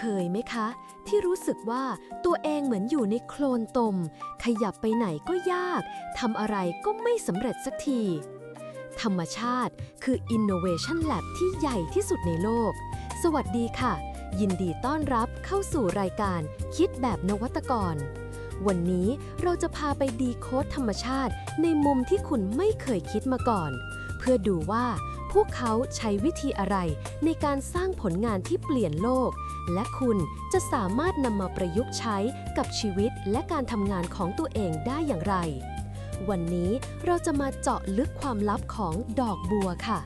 เคยไหมคะ ที่รู้สึกว่าตัวเองเหมือนอยู่ในโคลนตม ขยับไปไหนก็ยากทำอะไรก็ไม่สำเร็จสักที ธรรมชาติคือ Innovation Lab ที่ใหญ่ที่สุดในโลก สวัสดีค่ะ ยินดีต้อนรับเข้าสู่รายการคิดแบบนวัตกร วันนี้เราจะพาไปดีโคดธรรมชาติในมุมที่คุณไม่เคยคิดมาก่อน เพื่อดูว่า พวกเขาใช้วิธีอะไรในการสร้างผลงานที่เปลี่ยนโลก และคุณจะสามารถนำมาประยุกต์ใช้กับชีวิตและการทำงานของตัวเองได้อย่างไร วันนี้เราจะมาเจาะลึกความลับของดอกบัวค่ะ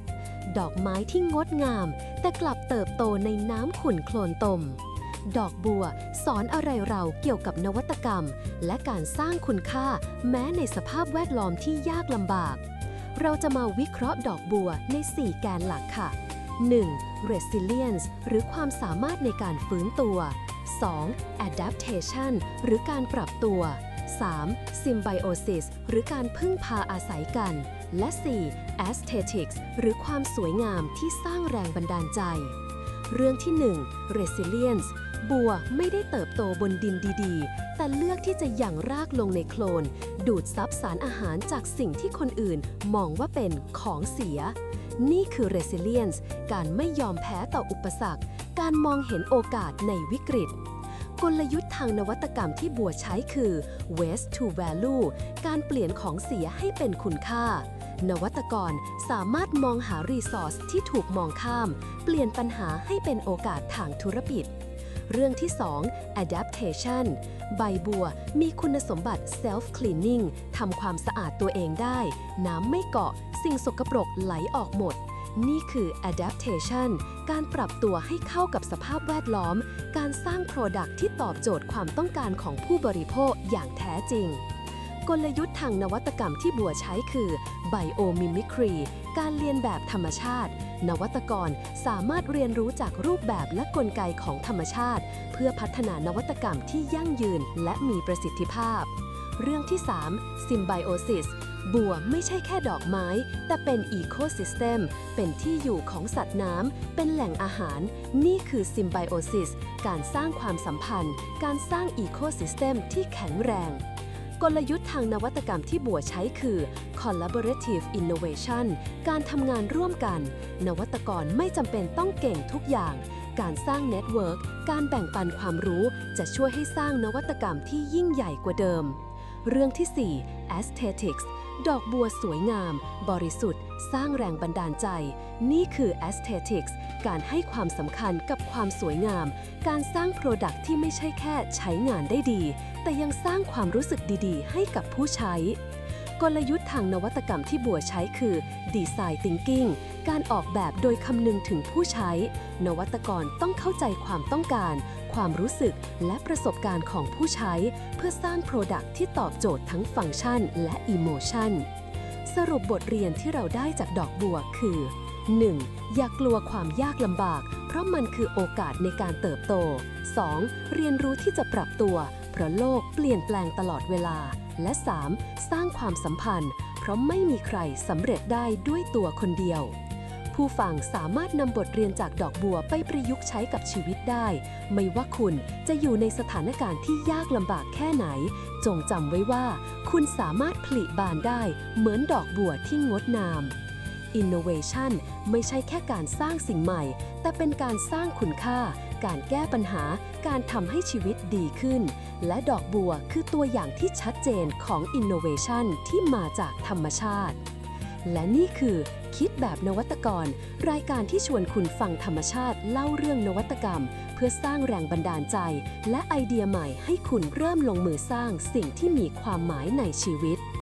ดอกไม้ที่งดงาม แต่กลับเติบโตในน้ำขุ่นโคลนตม ดอกบัวสอนอะไรเราเกี่ยวกับนวัตกรรม และการสร้างคุณค่าแม้ในสภาพแวดล้อมที่ยากลำบาก เราจะมาวิเคราะห์ดอกบัวใน 4 แกนหลักค่ะ 1. resilience หรือความสามารถในการฟื้นตัว 2. adaptation หรือการปรับตัว 3. symbiosis หรือการพึ่งพาอาศัยกัน และ 4. aesthetics หรือความสวยงามที่สร้างแรงบันดาลใจ เรื่องที่ 1 resilience บัวไม่ได้เติบโตบนดินดีๆ แต่เลือกที่จะหยั่งรากลงในโคลน ดูดซับสารอาหารจากสิ่งที่คนอื่นมองว่าเป็นของเสีย นี่คือ resilience การไม่ยอมแพ้ต่ออุปสรรค การมองเห็นโอกาสในวิกฤตกลยุทธ์ทางนวัตกรรมที่บัวใช้คือ waste to value การเปลี่ยนของเสียให้เป็นคุณค่า นวัตกรสามารถมองหารีซอสที่ถูกมองข้าม เปลี่ยนปัญหาให้เป็นโอกาสทางธุรกิจ เรื่องที่ 2 adaptation ใบบัวมีคุณสมบัติ self cleaning ทำความสะอาดตัวเองได้ น้ำไม่เกาะ สิ่งสกปรกไหลออกหมด นี่คือ adaptation การปรับตัวให้เข้ากับสภาพแวดล้อม การสร้าง Product ที่ตอบโจทย์ความต้องการของผู้บริโภคอย่างแท้จริง กลยุทธ์ทางนวัตกรรมที่บัวใช้คือ Biomimicry การเรียนแบบธรรมชาติ นวัตกรสามารถเรียนรู้จากรูปแบบและกลไกของธรรมชาติ เพื่อพัฒนานวัตกรรมที่ยั่งยืนและมีประสิทธิภาพ เรื่องที่3 Symbiosis บัวไม่ใช่แค่ดอกไม้ แต่เป็น Ecosystem เป็นที่อยู่ของสัตว์น้ำ เป็นแหล่งอาหาร นี่คือ Symbiosis การสร้างความสัมพันธ์ การสร้าง Ecosystem ที่แข็งแรง กลยุทธ์ทางนวัตกรรมที่บัวใช้คือ collaborative innovation การทำงานร่วมกัน นวัตกรไม่จำเป็นต้องเก่งทุกอย่าง การสร้างเน็ตเวิร์กการแบ่งปันความรู้จะช่วยให้สร้างนวัตกรรมที่ยิ่งใหญ่กว่าเดิม เรื่องที่ 4 aesthetics ดอกบัวสวยงาม บริสุทธิ์ สร้างแรงบันดาลใจ นี่คือ aesthetics การให้ความสำคัญกับความสวยงาม การสร้าง Product ที่ไม่ใช่แค่ใช้งานได้ดี แต่ยังสร้างความรู้สึกดีๆ ให้กับผู้ใช้ กลยุทธ์ทางนวัตกรรมที่บัวใช้คือ Design Thinking การออกแบบโดยคำนึงถึงผู้ใช้ นวัตกรต้องเข้าใจความต้องการ ความรู้สึกและประสบการณ์ของผู้ใช้ เพื่อสร้าง Product ที่ตอบโจทย์ทั้งฟังก์ชันและ Emotion สรุปบทเรียนที่เราได้จากดอกบัวคือ 1. อย่ากลัวความยากลำบาก เพราะมันคือโอกาสในการเติบโต 2. เรียนรู้ที่จะปรับตัว เพราะโลกเปลี่ยนแปลงตลอดเวลา และ 3. สร้างความสัมพันธ์ เพราะไม่มีใครสำเร็จได้ด้วยตัวคนเดียว ผู้ฟังสามารถนำบทเรียนจากดอกบัวไปประยุกต์ใช้กับชีวิตได้ ไม่ว่าคุณจะอยู่ในสถานการณ์ที่ยากลำบากแค่ไหน จงจำไว้ว่า คุณสามารถผลิบานได้เหมือนดอกบัวที่งดงาม Innovation ไม่ใช่แค่การสร้างสิ่งใหม่ แต่เป็นการสร้างคุณค่า การแก้ปัญหา การทำให้ชีวิตดีขึ้น และดอกบัวคือตัวอย่างที่ชัดเจนของ Innovation ที่มาจากธรรมชาติ และนี่คือคิดแบบนวัตกร รายการที่ชวนคุณฟังธรรมชาติเล่าเรื่องนวัตกรรม เพื่อสร้างแรงบันดาลใจ และไอเดียใหม่ให้คุณเริ่มลงมือสร้างสิ่งที่มีความหมายในชีวิต